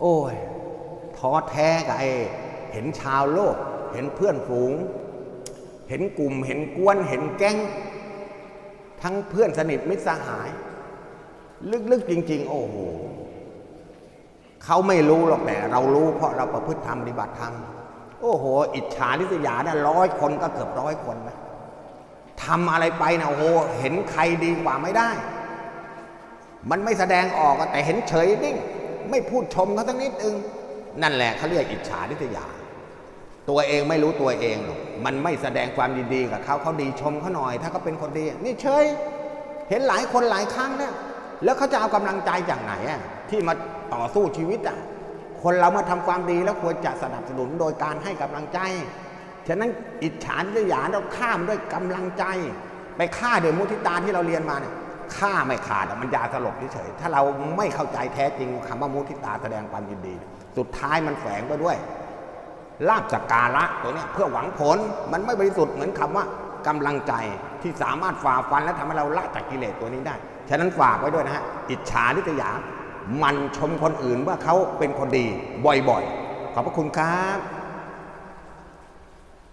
โอ้ยท้อแท้กับไอ้เห็นชาวโลก เห็นเพื่อนฝูง เห็นกลุ่มเห็นกวนเห็นแก๊ง ทั้งเพื่อนสนิทมิตรสหาย ลึกๆจริง ๆ โอ้โหเขาไม่รู้หรอกแต่เรารู้เพราะเราประพฤติธรรมปฏิบัติธรรมโอ้โห อิจฉาริษยาเนี่ยร้อยคนก็เกือบร้อยคนนะทำอะไรไปนะโอ้โหเห็นใครดีกว่าไม่ได้ มันไม่แสดงออกแต่เห็นเฉยนิ่ง ไม่พูดชมเขาสักนิดนึง นั่นแหละเขาเรียกอิจฉาริษยา ตัวเองไม่รู้ตัวเองหรอกมันไม่แสดงความยินดีกับเขาเขาดีชมเขาหน่อย ถ้าเขาเป็นคนดี นี่เฉยเห็นหลายคนหลายครั้งเนี่ยแล้วเขาจะเอากำลังใจจากไหนอะที่มาต่อสู้ชีวิตอะคนเรามาทำความดีแล้วควรจะสนับสนุนโดยการให้กำลังใจ ฉะนั้นอิจฉาริษยาเราข้ามด้วยกำลังใจ ไปฆ่าด้วยมุทิตาที่เราเรียนมาเนี่ย ฆ่าไม่ขาดมันยาสลบเฉยๆถ้าเราไม่เข้าใจแท้จริงคำว่ามุทิตาแสดงความยินดี สุดท้ายมันแฝงไปด้วยลาบสักการะตัวนี้เพื่อหวังผลมันไม่บริสุทธิ์เหมือนคำว่ากำลังใจที่สามารถฝ่าฟันและทำให้เราละจากกิเลสตัวนี้ได้ ฉะนั้นฝากไว้ด้วยนะฮะอิจฉาริษยามันชมคนอื่นว่าเขาเป็นคนดีบ่อยๆ ขอบพระคุณครับ